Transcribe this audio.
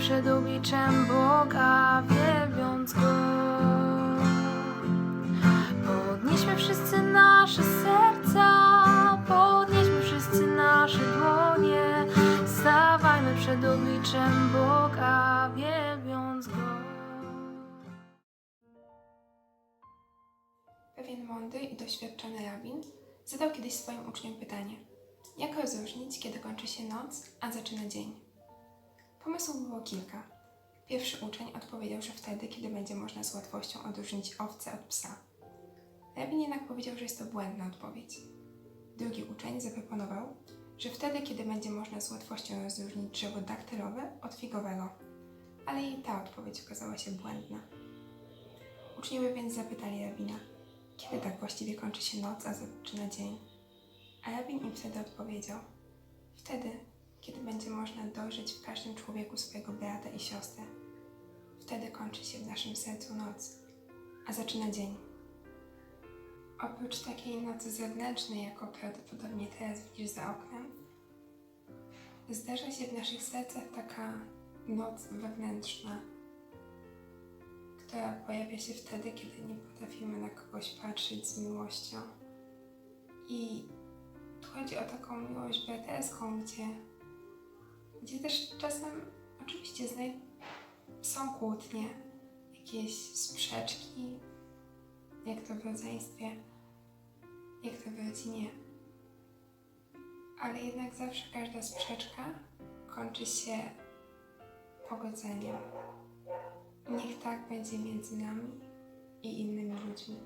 przed obliczem Boga, wielbiąc Go. Podnieśmy wszyscy nasze serca, podnieśmy wszyscy nasze dłonie, stawajmy przed obliczem Boga, wielbiąc Go. Pewien mądry i doświadczony rabin zadał kiedyś swoim uczniom pytanie – jak rozróżnić, kiedy kończy się noc, a zaczyna dzień? Pomysłów było kilka. Pierwszy uczeń odpowiedział, że wtedy, kiedy będzie można z łatwością odróżnić owcę od psa. Rabin jednak powiedział, że jest to błędna odpowiedź. Drugi uczeń zaproponował, że wtedy, kiedy będzie można z łatwością rozróżnić drzewo daktylowe od figowego. Ale i ta odpowiedź okazała się błędna. Uczniowie więc zapytali rabina, kiedy tak właściwie kończy się noc, a zaczyna dzień? A rabin im wtedy odpowiedział: Wtedy, kiedy będzie można dojrzeć w każdym człowieku swojego brata i siostrę. Wtedy kończy się w naszym sercu noc, a zaczyna dzień. Oprócz takiej nocy zewnętrznej, jaką prawdopodobnie teraz widzisz za oknem, zdarza się w naszych sercach taka noc wewnętrzna, która pojawia się wtedy, kiedy nie potrafimy na kogoś patrzeć z miłością. I tu chodzi o taką miłość braterską, gdzie, gdzie też czasem oczywiście znaj- są kłótnie, jakieś sprzeczki, jak to w rodzeństwie, jak to w rodzinie. Ale jednak zawsze każda sprzeczka kończy się pogodzeniem. Niech tak będzie między nami i innymi ludźmi.